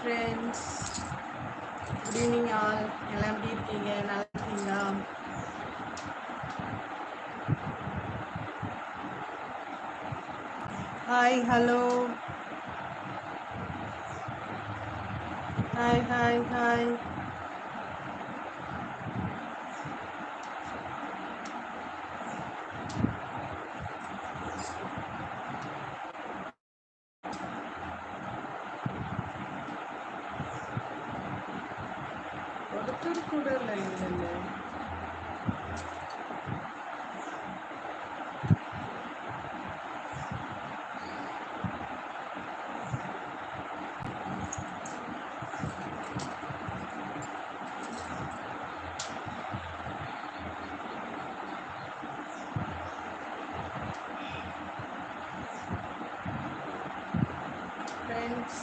Friends good evening all எல்லாம் எப்படி இருக்கீங்க? நல்லா இருக்கீங்களா? Hi hello hi hi hi ஒருத்தர் கூட இல்லை இல்லைல்ல ஃப்ரெண்ட்ஸ்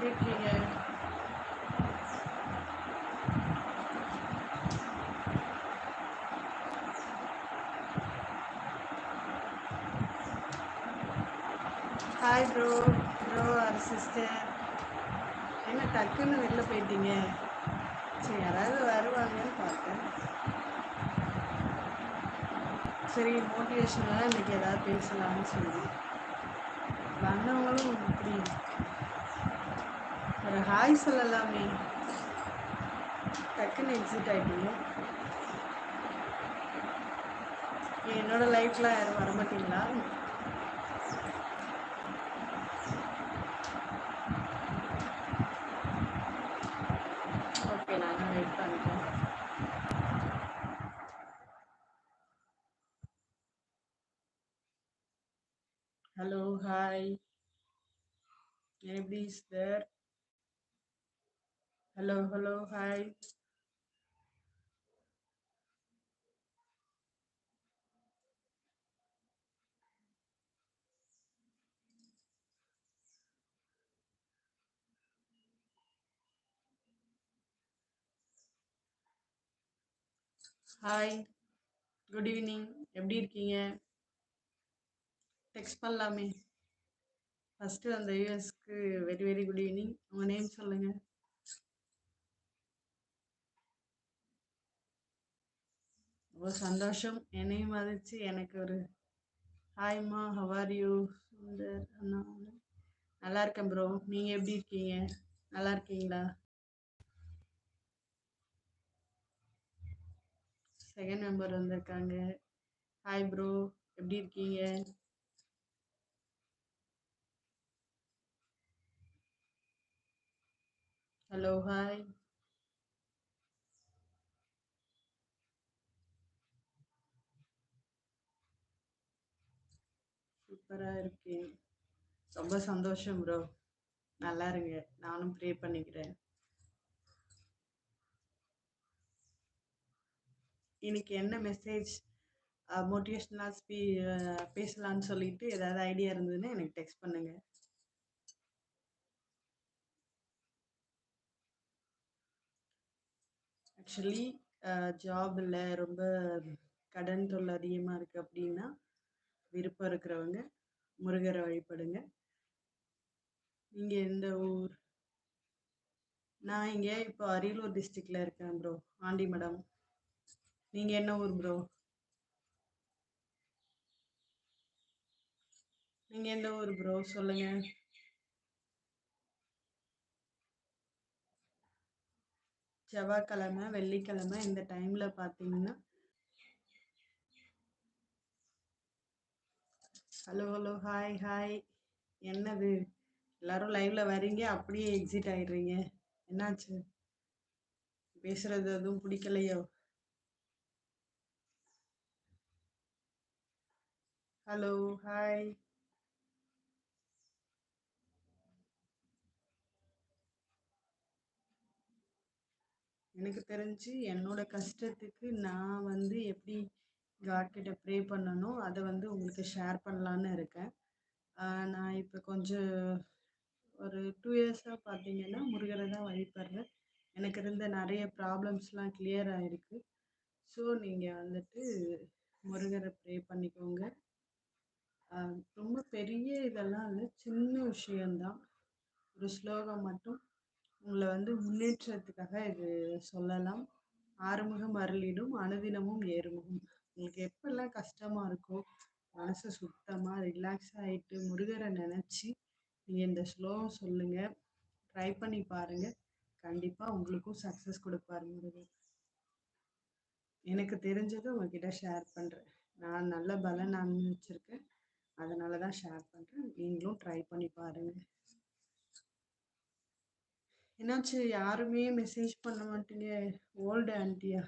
எப்படி இருக்கீங்க hi bro bro or sister என்ன டக்குன்னு வெளில போயிட்டீங்க? சரி யாராவது வருவாங்கன்னு பார்த்தேன். சரி மோட்டிவேஷனாக இன்றைக்கி ஏதாவது பேசலாம்னு சொல்லி வந்தவங்களும் இப்படி. ஒரு ஹாய் சொல்லலாமே. டக்குன்னு எக்ஸிட் ஆகிட்டீங்க என்னோடய லைஃப்லாம் யாரும் வரமாட்டீங்களா ஓகே நாங்கள் வெயிட் பண்ணிட்டோம் ஹலோ ஹாய் எப்படி is there hello hello hi hi good evening எப்படி இருக்கீங்க? டெக்ஸ்ட் பண்ணலாமே. ஃபஸ்ட்டு அந்த யூஎஸ்க்கு வெரி வெரி குட் ஈவினிங் உங்கள் நேம் சொல்லுங்கள் ரொம்ப சந்தோஷம். என்னையும் மதிச்சு எனக்கு ஒரு ஹாய்மா ஹவார் யூ சுந்தர் அண்ணா நல்லா இருக்கேன் ப்ரோ நீங்கள் எப்படி இருக்கீங்க? நல்லா இருக்கீங்களா? செகண்ட் மெம்பர் வந்திருக்காங்க. ஹாய் ப்ரோ எப்படி இருக்கீங்க? ஹலோ ஹாய் சூப்பராக இருக்கேன். ரொம்ப சந்தோஷம் ப்ரோ நல்லா இருங்க. நானும் ப்ரே பண்ணிக்கிறேன். இன்னைக்கு என்ன மெசேஜ் மோட்டிவேஷ்னலாக ஸ்பீ பேசலான்னு சொல்லிட்டு ஏதாவது ஐடியா இருந்ததுன்னா எனக்கு டெக்ஸ்ட் பண்ணுங்க. ஆக்சுவலி ஜாபில் ரொம்ப கடன் தொல்லை அதிகமாக இருக்குது அப்படின்னா விருப்பம் இருக்கிறவங்க முருகரை வழிபடுங்க. நீங்கள் எந்த ஊர்? நான் இங்கே இப்போ அரியலூர் டிஸ்ட்ரிக்டில் இருக்கேன் ப்ரோ ஆண்டி மேடம். நீங்கள் என்ன ஊர் ப்ரோ நீங்கள் எந்த ஊர் ப்ரோ சொல்லுங்கள் செவ்வாய்க்கிழமை வெள்ளிக்கிழமை இந்த டைமில் பார்த்தீங்கன்னா ஹலோ ஹலோ ஹாய் ஹாய் என்னது? எல்லாரும் லைவ்ல வரீங்க அப்படியே எக்ஸிட் ஆயிடுறீங்க. என்னாச்சு? பேசுறது எதுவும் பிடிக்கலையோ? ஹலோ ஹாய் எனக்கு தெரிஞ்சு என்னோட கஷ்டத்துக்கு நான் வந்து எப்படி காட் கிட்ட ப்ரே பண்ணணும் அதை வந்து உங்களுக்கு ஷேர் பண்ணலான்னு இருக்கேன். நான் இப்போ கொஞ்சம் ஒரு டூ இயர்ஸாக பார்த்தீங்கன்னா முருகரை தான் வழிபடுறேன். எனக்கு இருந்த நிறைய ப்ராப்ளம்ஸ்லாம் கிளியர் ஆயிருக்கு. ஸோ நீங்கள் வந்துட்டு முருகரை ப்ரே பண்ணிக்கோங்க. ரொம்ப பெரிய இதெல்லாம் இல்லை சின்ன விஷயந்தான் ஒரு ஸ்லோகம் மட்டும் உங்களை வந்து முன்னேற்றத்துக்காக இது சொல்லலாம். ஆறுமுகம் அருளிடும் அனுதினமும் ஏறுமுகம். உங்களுக்கு எப்பெல்லாம் கஷ்டமா இருக்கோ, மனசு சுத்தமா ரிலாக்ஸ் ஆயிட்டு முருகரை நினைச்சு நீங்க இந்த ஸ்லோகம் சொல்லுங்க. ட்ரை பண்ணி பாருங்க. கண்டிப்பா உங்களுக்கும் சக்சஸ் கொடுப்பாரு முருகர். எனக்கு தெரிஞ்சதை உங்ககிட்ட ஷேர் பண்றேன். நான் நல்ல பலன் அனுபவிச்சிருக்கேன். அதனால தான் ஷேர் பண்றேன். நீங்களும் ட்ரை பண்ணி பாருங்க. என்னாச்சு யாருமே மெசேஜ் பண்ண மாட்டீங்க? ஓல்டு ஆண்டியா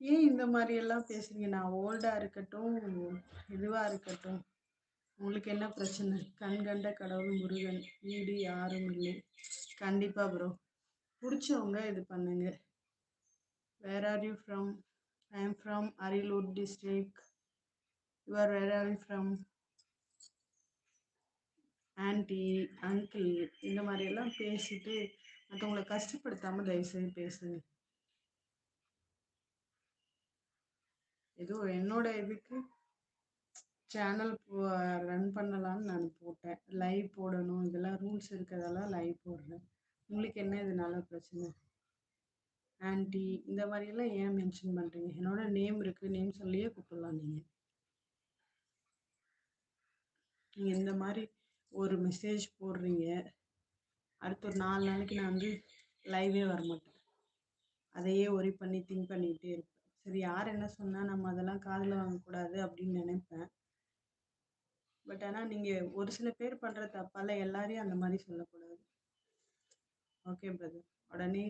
ஏன் இந்த மாதிரி எல்லாம் பேசுறீங்க? நான் ஓல்டா இருக்கட்டும், இதுவா இருக்கட்டும். உங்களுக்கு என்ன பிரச்சனை? கண் கண்ட கடவுள் முருகன். வீடு யாரும் இல்லை. கண்டிப்பா ப்ரோ. பிடிச்சவங்க இது பண்ணுங்க. Where are you from? I am from Ariyalur district. You are where are you from? Aunty, uncle இந்த மாதிரியெல்லாம் பேசிட்டு மற்றவங்களை கஷ்டப்படுத்தாமல் தயவுசெய்து பேசுங்க. ஏதோ என்னோட இதுக்கு சேனல் ரன் பண்ணலான்னு நான் போட்டேன். லைவ் போடணும். இதெல்லாம் ரூல்ஸ் இருக்கிறதெல்லாம் லைவ் போடுறேன். உங்களுக்கு என்ன இதனால பிரச்சனை? ஆன்ட்டி இந்த மாதிரியெல்லாம் ஏன் மென்ஷன் பண்ணுறீங்க என்னோட நேம் இருக்குது நேம் சொல்லியே கூப்பிடலாம் நீங்கள் நீங்கள் இந்த மாதிரி ஒரு மெசேஜ் போடுறீங்க. அடுத்து ஒரு நாலு நாளைக்கு நான் வந்து லைவே வர மாட்டேன் அதையே ஒரி பண்ணி திங்க் பண்ணிக்கிட்டே இருப்பேன். சரி யார் என்ன சொன்னால் நம்ம அதெல்லாம் காதில் வாங்கக்கூடாது அப்படின்னு நினைப்பேன் பட் ஆனால் நீங்கள் ஒரு சில பேர் பண்ணுற தப்பால எல்லாரையும் அந்த மாதிரி சொல்லக்கூடாது. Okay brother. உடனே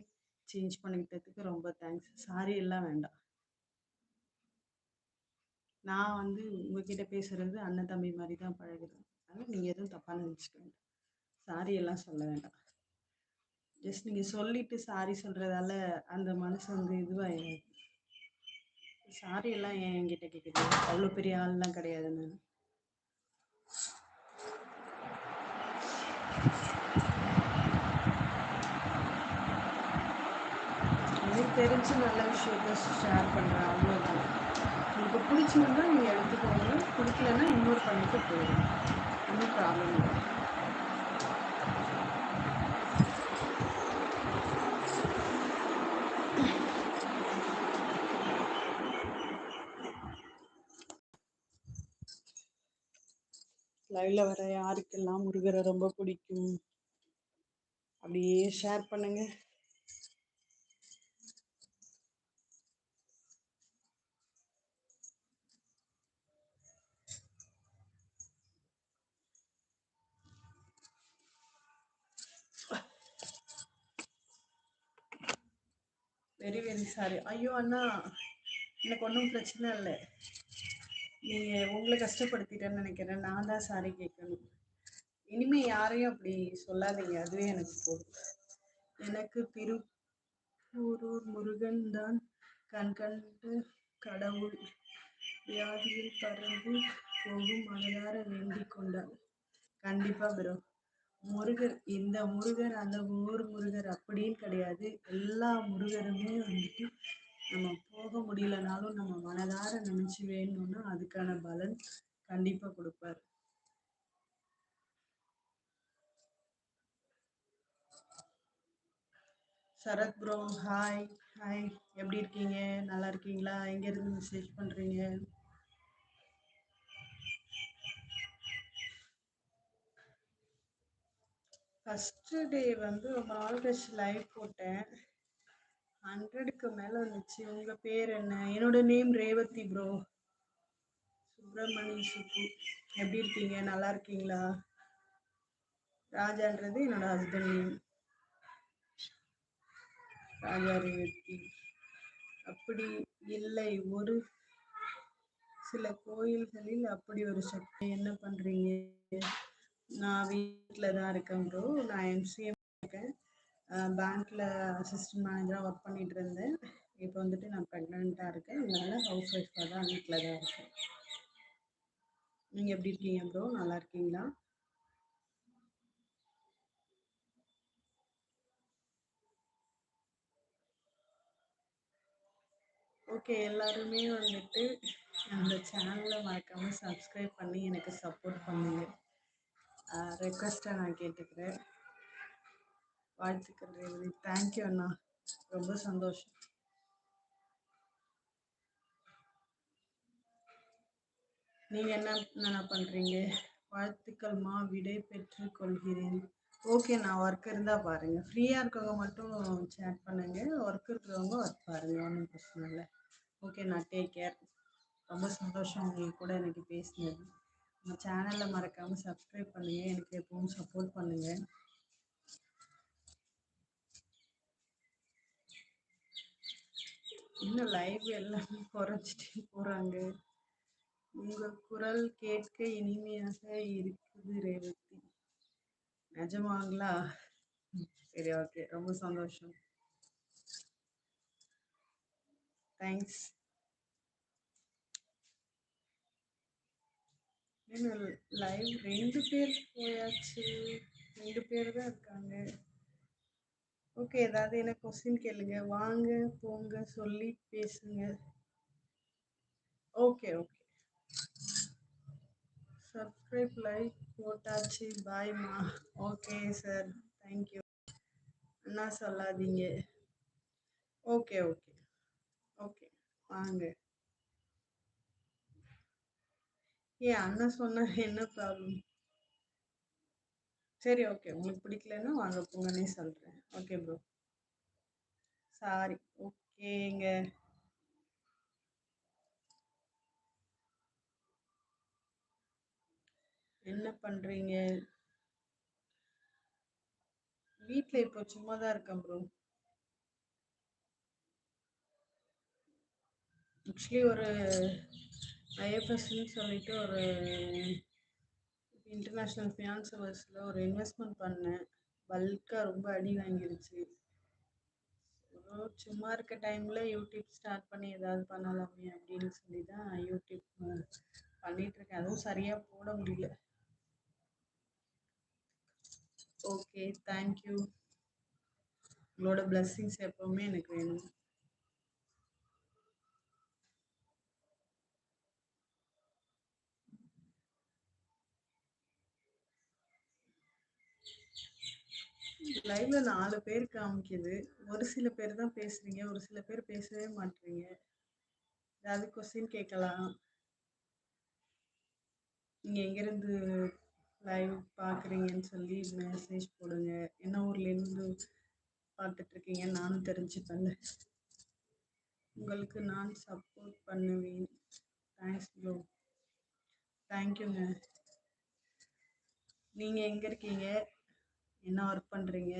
சேஞ்ச் பண்ணிக்கிட்டதுக்கு ரொம்ப தேங்க்ஸ். சாரி எல்லாம் வேண்டாம். நான் வந்து உங்ககிட்ட பேசுறது அண்ணன் தம்பி மாதிரி தான் பழகுறேன். அதனால் நீங்கள் எதுவும் தப்பாக நினச்சிக்க வேண்டாம். சாரி எல்லாம் சொல்ல வேண்டாம். ஜஸ்ட் நீங்கள் சொல்லிட்டு சாரி சொல்கிறதால அந்த மனசு வந்து இதுவாக சாரி எல்லாம் ஏன் என்கிட்ட கேட்குறீங்க? அவ்வளோ பெரிய ஆள்லாம் கிடையாது நான் எனக்கு தெரிஞ்சு நல்ல விஷயத்த ஷேர் பண்ணுறேன் அவ்வளோதான். உங்களுக்கு பிடிச்சிருந்தா நீங்கள் எடுத்துக்கோங்க. பிடிக்கலன்னா இக்னோர் பண்ணிட்டு போயிடுங்க ஒன்றும் ப்ராப்ளம் இல்லை லைவ்ல வர யாருக்கெல்லாம் முருகரை ரொம்ப பிடிக்கும்? அப்படியே ஷேர் பண்ணுங்க. Very very sorry. ஐயோ அண்ணா! எனக்கு ஒன்றும் பிரச்சனை இல்லை நீங்க உங்களை கஷ்டப்படுத்திட்டேன்னு நினைக்கிறேன் நான் தான் சாரி கேட்கணும். இனிமே யாரையும் அப்படி சொல்லாதீங்க. அதுவே எனக்கு போதும். எனக்கு திருப்பூரூர் முருகன் தான் கண் கண்டு கடவுள். வியாதியில் பறந்து போகும் மனதார வேண்டிக் கொண்டார் கண்டிப்பா பிரோ முருகர் இந்த முருகர், அந்த ஊர் முருகர் அப்படின்னு கிடையாது. எல்லா முருகருமே வந்துட்டு நம்ம போக முடியலனாலும் நம்ம மனதார நினைச்சு வேணும்னா அதுக்கான பலன் கண்டிப்பா கொடுப்பாரு சரத் ப்ரோ ஹாய் ஹாய் எப்படி இருக்கீங்க? நல்லா இருக்கீங்களா? எங்க இருந்து மெசேஜ் பண்றீங்க? ஃபர்ஸ்ட் டே வந்து ரொம்ப நாள் கழிச்சு லைவ் போட்டேன். ஹண்ட்ரடுக்கு மேல வந்துச்சு. உங்க பேர் என்ன? என்னோட நேம் ரேவதி ப்ரோ. சுப்பிரமணி சுப்பு. எப்படி இருக்கீங்க? நல்லா இருக்கீங்களா? ராஜான்றது என்னோட ஹஸ்பண்ட் நேம். ராஜா ரேவதி. அப்படி இல்லை ஒரு சில கோயில்களில் அப்படி ஒரு சக்தி என்ன பண்றீங்க? நான் வீட்டில் தான் இருக்கேன் ப்ரோ. நான் எம்சிஎம் இருக்கேன். பேங்க்ல அசிஸ்டன்ட் மேனேஜராக ஒர்க் பண்ணிட்டு இருந்தேன். இப்போ வந்துட்டு நான் ப்ரெக்னெண்ட்டாக இருக்கேன். அதனால ஹவுஸ் ஒய்ஃபாக தான் வீட்டில் தான் இருக்கேன். நீங்கள் எப்படி இருக்கீங்க ப்ரோ? நல்லா இருக்கீங்களா? ஓகே எல்லாருமே வந்துட்டு அந்த சேனலை மறக்காமல் சப்ஸ்கிரைப் பண்ணி எனக்கு சப்போர்ட் பண்ணுங்கள் ரெக்வஸ்ட்டை நான் கேட்டுக்கிறேன். வாழ்த்துக்கள் ரேவதி. தேங்க்யூ அண்ணா. ரொம்ப சந்தோஷம். நீங்கள் என்ன பண்ணுறீங்க வாழ்த்துக்கள்மா விடை பெற்று கொள்கிறேன். ஓகே நான் ஒர்க் இருந்தால் பாருங்கள் ஃப்ரீயாக இருக்கவங்க மட்டும் சேட் பண்ணுங்கள் ஒர்க் இருக்கிறவங்க ஒர்க் பாருங்கள் ஒன்றும் பிரச்சனை இல்லை. ஓகே நான் டேக் கேர் ரொம்ப சந்தோஷம். உங்களுக்கு கூட எனக்கு பேசினது. நம்ம சேனலில் மறக்காமல் சப்ஸ்கிரைப் பண்ணுங்கள் எனக்கு எப்பவும் சப்போர்ட் பண்ணுங்கள் இன்னும் லைவ் எல்லாமே குறைஞ்சிட்டே போகிறாங்க உங்கள் குரல் கேட்க இனிமையாக இருக்குது ரேவதி. நிஜமாங்களா? சரி ஓகே ரொம்ப சந்தோஷம். தேங்க்ஸ் லைவ் ரெண்டு பேர் போயாச்சு. ரெண்டு பேர் தான் இருக்காங்க. ஓகே ஏதாவது என்ன கொஸ்டின் கேளுங்க. வாங்க போங்க சொல்லி பேசுங்க. ஓகே ஓகே சப்ஸ்கிரைப் லைக் போட்டாச்சு. பாய்மா ஓகே சார் தேங்க்யூ அண்ணா சொல்லாதீங்க. ஓகே ஓகே ஓகே வாங்க. ஏன் அண்ணா சொன்ன என்ன ப்ராப்ளம் சரி ஓகே உங்களுக்கு பிடிக்கலன்னா வாங்க போங்கன்னே சொல்கிறேன் ஓகே ப்ரோ சாரி ஓகேங்க என்ன பண்ணுறீங்க வீட்டில் இப்போ சும்மா தான் இருக்கேன் ப்ரோ ஆக்சுவலி ஒரு ஐஎஃப்எஸ்ன்னு சொல்லிட்டு ஒரு இன்டர்நேஷ்னல் ஃபினான்சவர்ஸில் ஒரு இன்வெஸ்ட்மெண்ட் பண்ணேன். பல்காக ரொம்ப அடி வாங்கிருச்சு. சும்மா இருக்க டைமில் யூடியூப் ஸ்டார்ட் பண்ணி ஏதாவது பண்ணலாமே அப்படின்னு சொல்லி தான் யூடியூப் பண்ணிகிட்ருக்கேன் அதுவும் சரியாக போட முடியல. ஓகே தேங்க்யூ உங்களோட பிளெஸ்ஸிங்ஸ் எப்போவுமே எனக்கு வேணும். லைவ்ல நாலு பேர் காமிக்குது. ஒரு சில பேர் தான் பேசுறீங்க ஒரு சில பேர் பேசவே மாட்டீங்க ஏதாவது கொஸ்டின் கேட்கலாம் நீங்கள் எங்கேருந்து லைவ் பார்க்குறீங்கன்னு சொல்லி மெசேஜ் போடுங்க. என்ன ஊர்லேருந்து பார்த்துட்ருக்கீங்க நானும் தெரிஞ்சுப்பேன் உங்களுக்கு நான் சப்போர்ட் பண்ணுவேன். தேங்க்ஸ் ப்ரோ தேங்க்யூங்க நீங்கள் எங்கே இருக்கீங்க? என்ன ஒர்க் பண்ணுறீங்க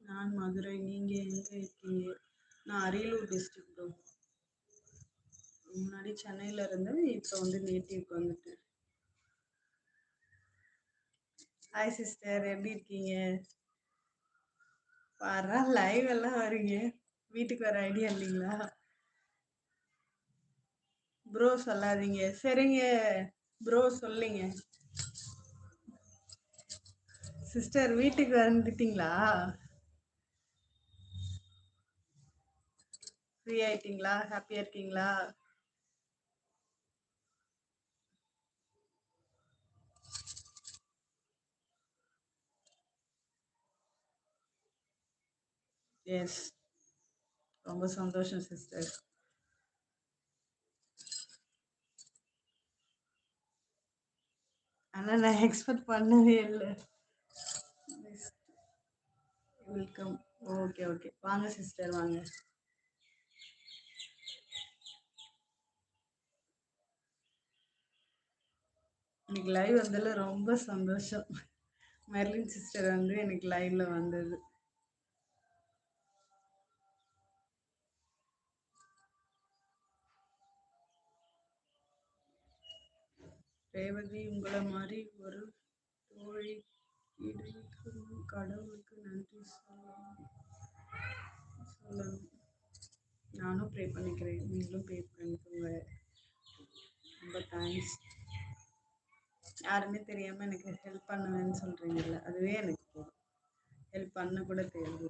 நான் மதுரை நீங்கள் எங்கே இருக்கீங்க? நான் அரியலூர் டிஸ்ட்ரிக்ட் முன்னாடி சென்னையில இருந்தேன் இப்போ வந்து நேட்டிவ்க்கு வந்துட்டேன். ஹாய் சிஸ்டர் எப்படி இருக்கீங்க? வர லைவ் எல்லாம் வரீங்க. வீட்டுக்கு வர ஐடியா இல்லைங்களா? ப்ரோ சொல்லாதீங்க. சரிங்க. ப்ரோ சொல்லுங்க. சிஸ்டர் வீட்டுக்கு வந்துட்டீங்களா? ஃப்ரீ ஆயிட்டீங்களா? ஹாப்பியா இருக்கீங்களா? எஸ் ரொம்ப சந்தோஷம் சிஸ்டர் ஆனால் நான் எக்ஸ்பெக்ட் பண்ணவே இல்லை. வெல்கம் ஓகே ஓகே வாங்க சிஸ்டர் வாங்க. இன்னைக்கு லைவ் வந்ததில் ரொம்ப சந்தோஷம். மெர்லின் சிஸ்டர் வந்து எனக்கு லைவ்ல வந்தது. ரேவதி உங்களை மாதிரி ஒரு தோழி. கிடைக்கும் கடவுளுக்கு நன்றி சொல்லணும். நானும் ப்ரே பண்ணிக்கிறேன். நீங்களும் ப்ரே பண்ணிக்கோங்க. ரொம்ப தேங்க்ஸ் யாருமே தெரியாம எனக்கு ஹெல்ப் பண்ணுவேன்னு சொல்றீங்கல்ல அதுவே எனக்கு போதும். ஹெல்ப் பண்ண கூட தெரியுது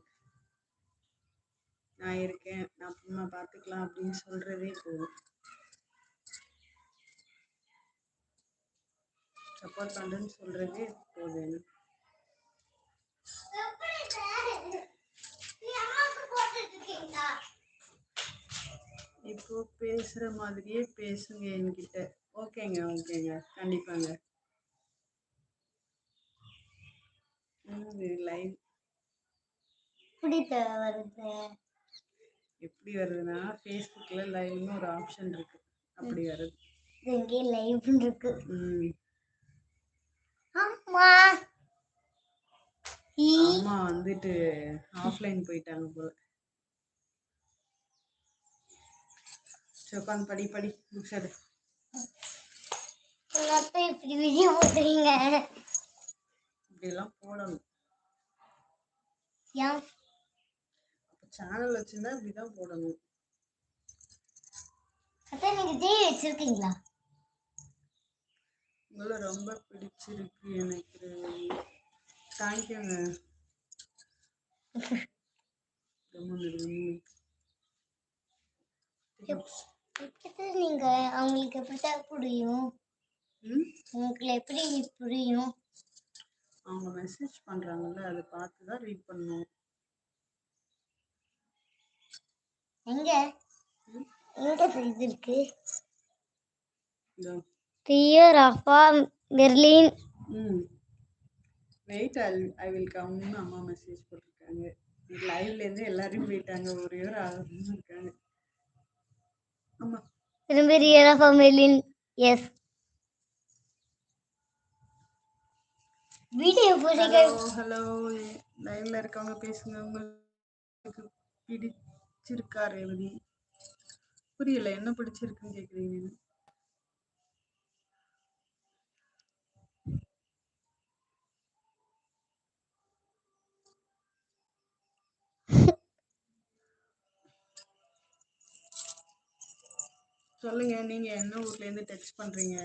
நான் இருக்கேன். நான் அப்புறமா பார்த்துக்கலாம் அப்படின்னு சொல்றதே போதும். சப்போர்ட் பண்ணுறேன்னு சொல்றதே போதும். இப்போ பேசுற மாதிரியே பேசுங்க என்கிட்ட. ஓகேங்க ஓகேங்க. கண்டிப்பாங்க. லைவ் வருது. எப்படி வருதுன்னா ஃபேஸ்புக்கில் லைவ்னு ஒரு ஆப்ஷன் இருக்கு. அப்படி வருது. இங்கே லைவ்னு இருக்கு. ம். அம்மா. அம்மா வந்துட்டு ஆஃப்லைன் போயிட்டாங்க போல. சரி உட்காந்து படி படி என்னத்த இப்படி வீடியோ போடுறீங்க இப்படியெல்லாம் போடணும். ஏன்? சேனல் வச்சிருந்தா இப்படிதான் போடணும். அத்தை நீங்க ஜெய் வச்சிருக்கீங்களா? உங்களை ரொம்ப பிடிச்சிருக்கு எனக்கு. தேங்க்யூங்க. எப்படி நீங்க அவங்களுக்கு எப்படிதான் புரியும்? உங்களுக்கு எப்படி புரியும்? அவங்க மெசேஜ் பண்றாங்கல்ல அதை பார்த்து தான் ரீட் பண்ணணும். எங்க? எங்க இது இருக்கு? இதோ Rio Rafa Berlin hmm wait I will கம்னு அம்மா மெசேஜ் போட்டிருக்காங்க. லைவ்லேருந்து எல்லாரும் போயிட்டாங்க. ஒரே ஒரு ஆள் தான் இருக்காங்க. ஆமா திரும்ப Rio Rafa Berlin yes video hello hello லைவ்ல இருக்கவங்க பேசுங்க. உங்களுக்கு பிடிச்சிருக்கா ரேவதி? புரியல. என்ன பிடிச்சிருக்குன்னு கேக்குறீங்க? சொல்லுங்க நீங்க என்ன ஊர்ல இருந்து டெக்ஸ்ட் பண்றீங்க?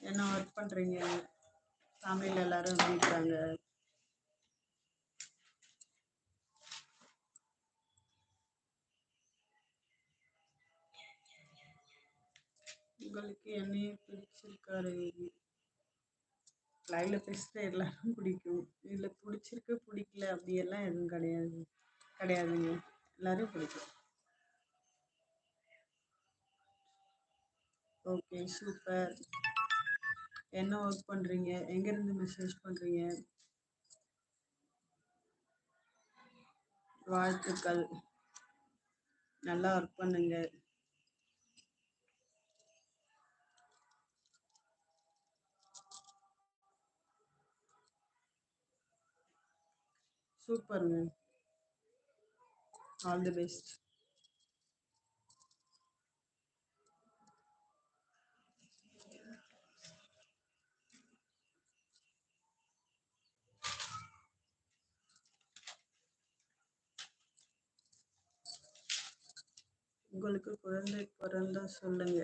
என்ன ஒர்க் பண்றீங்க? ஃபேமிலியில எல்லாரும் எப்படி இருக்காங்க? உங்களுக்கு என்னைய பிடிச்சிருக்காரு. லைவ்ல பேசுகிற எல்லாரும் பிடிக்கும். இதுல பிடிச்சிருக்கு பிடிக்கல அப்படியெல்லாம் எதுவும் கிடையாது. கிடையாதுங்க. எல்லாரும் பிடிக்கும். Okay super. என்ன ஒர்க் பண்றீங்க? எங்க இருந்து மெசேஜ் பண்றீங்க? வாழ்த்துக்கள். நல்லா ஒர்க் பண்ணுங்க. சூப்பருங்க. ஆல் தி பெஸ்ட் உங்களுக்கு குழந்தை பிறந்தா சொல்லுங்க.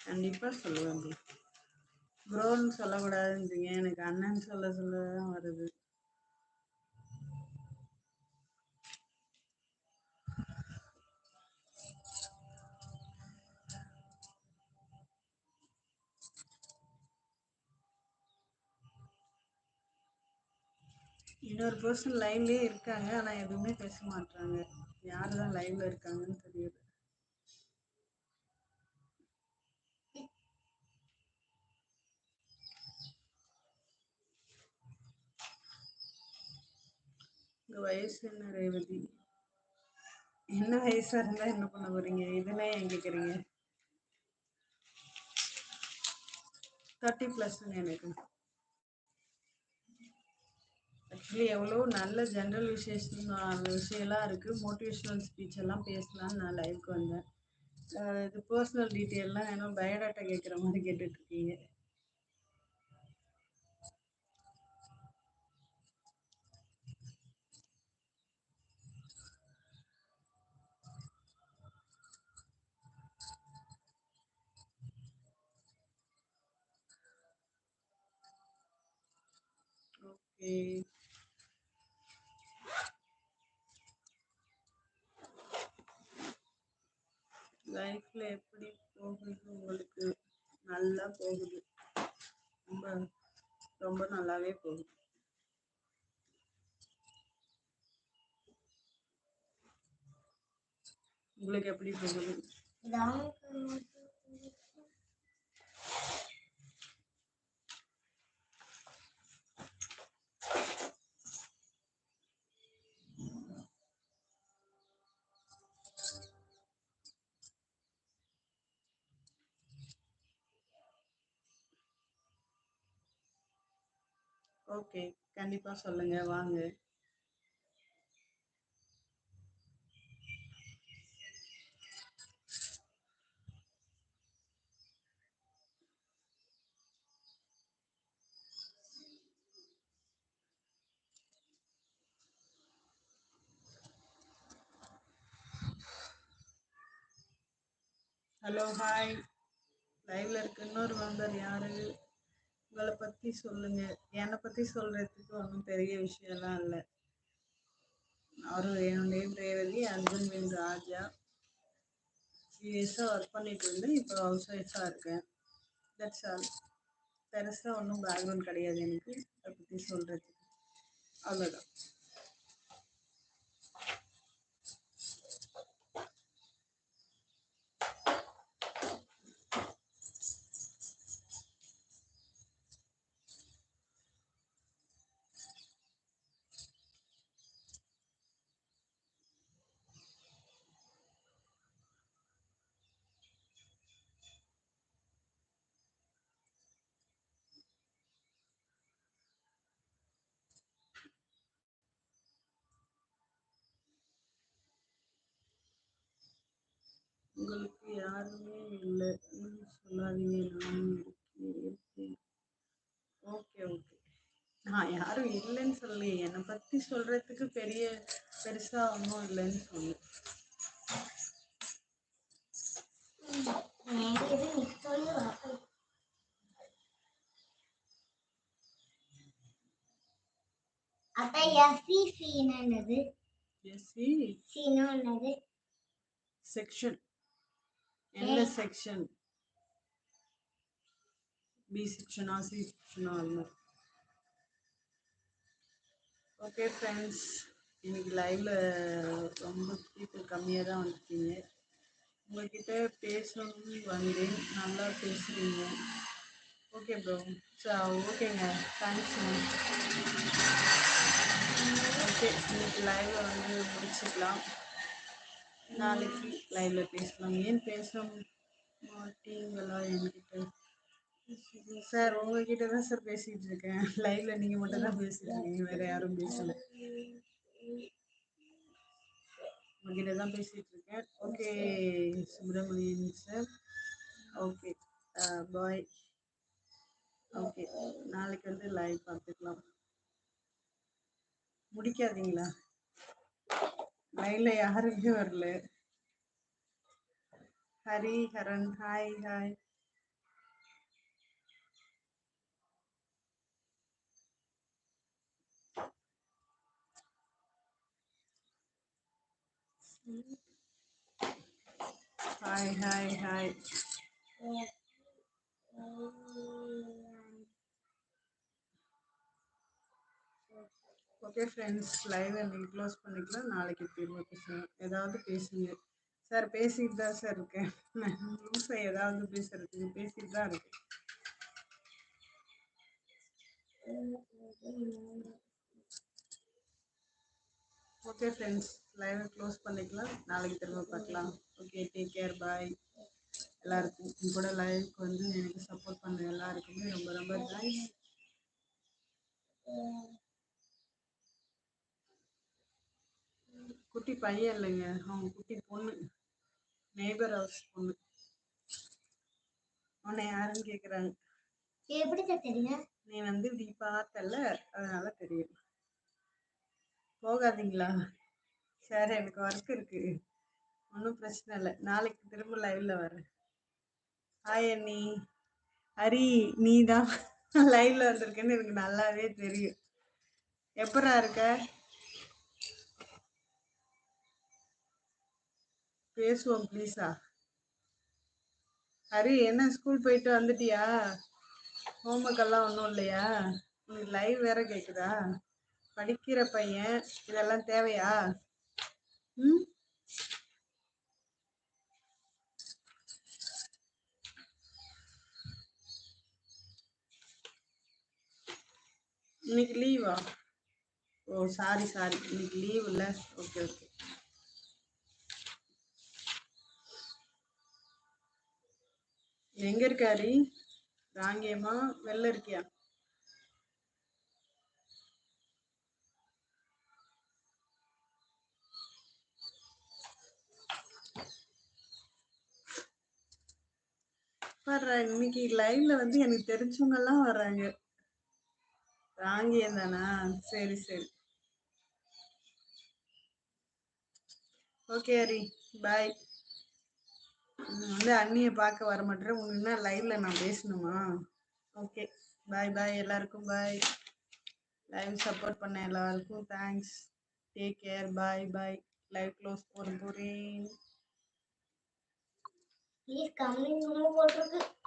கண்டிப்பா சொல்லுவாங்க ப்ரோன்னு சொல்லக்கூடாதுன்றீங்க. எனக்கு அண்ணன் சொல்ல சொல்ல தான் வருது. இன்னொரு பர்சன் லைவ்லயே இருக்காங்க. ஆனா எதுவுமே பேச மாட்டாங்க யாரு தான் லைவ்ல இருக்காங்கன்னு தெரியுது உங்க வயசு என்ன ரேவதி? என்ன வயசா இருந்தா என்ன பண்ண போறீங்க? இதெல்லாம் ஏன் கேக்குறீங்க? தேர்ட்டி பிளஸ் எனக்கு. ஆக்சுவலி எவ்வளோ நல்ல ஜென்ரல் விசேஷம் விஷயம்லாம் இருக்குது மோட்டிவேஷ்னல் ஸ்பீச் எல்லாம் பேசலாம்னு நான் லைவ்க்கு வந்தேன். இது பர்சனல் டீட்டெயில்லாம் ஏன்னா பயோடாட்டா கேட்குற மாதிரி கேட்டுட்ருக்கீங்க லைஃப்ல எப்படி போகுது உங்களுக்கு? நல்லா போகுது. ரொம்ப ரொம்ப நல்லாவே போகுது. உங்களுக்கு எப்படி போகுது? ஓகே. கண்டிப்பா சொல்லுங்க. வாங்க. Hello hi. லைவ்ல இருக்கு இன்னொரு மெம்பர் யாரு? உங்களை பத்தி சொல்லுங்க. என்னை பத்தி சொல்றதுக்கு ஒன்றும் பெரிய விஷயம்லாம் இல்லை. அவரு என்னுடைய நேம் ரேவதி ஹஸ்பண்ட் ராஜா. யூஎஸ்ஸாக ஒர்க் பண்ணிட்டு இருந்தேன். இப்போ ஹவுஸ் ஒய்ஃபாக இருக்கேன். தட்ஸ் ஆல் பெருசாக ஒன்றும் பேக்ரவுண்ட் கிடையாது எனக்கு. அதை பற்றி சொல்கிறதுக்கு அவ்வளோதான் உங்களுக்கு யாருமே இல்லை. சொல்லாதீங்க நானும் இருக்கேன் ஓகே ஓகே. நான் யாரும் இல்லைன்னு சொல்லி என்னை பற்றி சொல்கிறதுக்கு பெரிய பெருசாக ஒன்றும் இல்லைன்னு சொல்லு. அத்தை எஸ்சி சீன் என்னது? எஸ்சி சீனோ என்னது? செக்ஷன் எந்த செக்ஷன் பி செக்ஷனா சி செக்ஷனா அது ஓகே ஃப்ரெண்ட்ஸ் இன்னைக்கு லைவ்ல ரொம்ப பீப்புள் கம்மியாக தான் வந்திருக்கீங்க. உங்ககிட்ட பேசணும்னு வந்தேன். நல்லா பேசுறீங்க. ஓகே ப்ரோ சார் ஓகேங்க தேங்க்ஸ்ங்க ஓகே இன்னைக்கு லைவ்ல வந்து முடிச்சுக்கலாம். நாளைக்கு லைவ்ல பேசலாம். ஏன் பேச மாட்டீங்களா என்கிட்ட? சார் உங்ககிட்ட தான் சார் பேசிட்டு இருக்கேன். லைவ்ல நீங்க மட்டும் தான் பேசிட்டு இருக்கீங்க. வேற யாரும் பேசல. உங்ககிட்ட தான் பேசிட்டு இருக்கேன். Okay Subramanian sir okay bye okay நாளைக்கு வந்து லைவ் பார்த்துக்கலாம் முடிக்காதீங்களா? லைவ்ல யாருமே வரல Hari Haran hi hi hi hi hi okay friends லைவை நீங்கள் க்ளோஸ் பண்ணிக்கலாம் நாளைக்கு திரும்ப பேசுகிறேன் ஏதாவது பேசுங்க. சார் பேசிட்டு தான் சார் இருக்கேன். லூஸாக ஏதாவது பேசுறதுக்கு பேசிட்டு தான் இருக்கேன். ஓகே ஃப்ரெண்ட்ஸ் லைவை க்ளோஸ் பண்ணிக்கலாம். நாளைக்கு திரும்ப பார்க்கலாம். ஓகே டேக் கேர் பாய் எல்லாருக்கும் உங்க கூட லைவுக்கு வந்து எனக்கு சப்போர்ட் பண்ண எல்லாருக்குமே ரொம்ப ரொம்ப தேங்க்ஸ் குட்டி பையன் இல்லைங்க. அவங்க குட்டி பொண்ணு. நெய்பர் ஹவுஸ் பொண்ணு. உன்னை யாருன்னு கேட்குறாங்க எப்படி தெரியும் நீ வந்து இப்படி பார்த்தல அதனால தெரியும். போகாதீங்களா? சரி எனக்கு ஒர்க் இருக்கு. ஒன்றும் பிரச்சனை இல்லை. நாளைக்கு திரும்ப லைவ்ல வரேன். ஹாய் அண்ணி. ஹரி நீ தான் லைவ்ல வந்திருக்கேன்னு எனக்கு நல்லாவே தெரியும். எப்பரா இருக்க? பேசுவோம் ப்ளீஸா ஹரி என்ன ஸ்கூல் போயிட்டு வந்துட்டியா? ஹோம்ஒர்க் எல்லாம் ஒன்றும் இல்லையா? உனக்கு லைவ் வேற கேட்குதா படிக்கிற பையன் இதெல்லாம் தேவையா? ம்? இன்னைக்கு லீவா ஓ சாரி சாரி இன்னைக்கு லீவ் இல்லை. ஓகே ஓகே எங்க இருக்காரி? ராங்கியமா வெளில இருக்கியா? வர்றாங்க இன்னைக்கு லைவ்ல வந்து எனக்கு தெரிஞ்சவங்க எல்லாம் வர்றாங்க. ராங்கியம் தானா? சரி சரி. ஓகே ஹரி. பாய் வந்து அண்ணியை பார்க்க வர மாட்டேன் உங்களுக்கு என்ன லைவ்ல நான் பேசணுமா? ஓகே பாய் பாய் எல்லாருக்கும் பாய் லைவ் சப்போர்ட் பண்ண எல்லாருக்கும் thanks take care bye bye live close coming போட்டிருக்கு.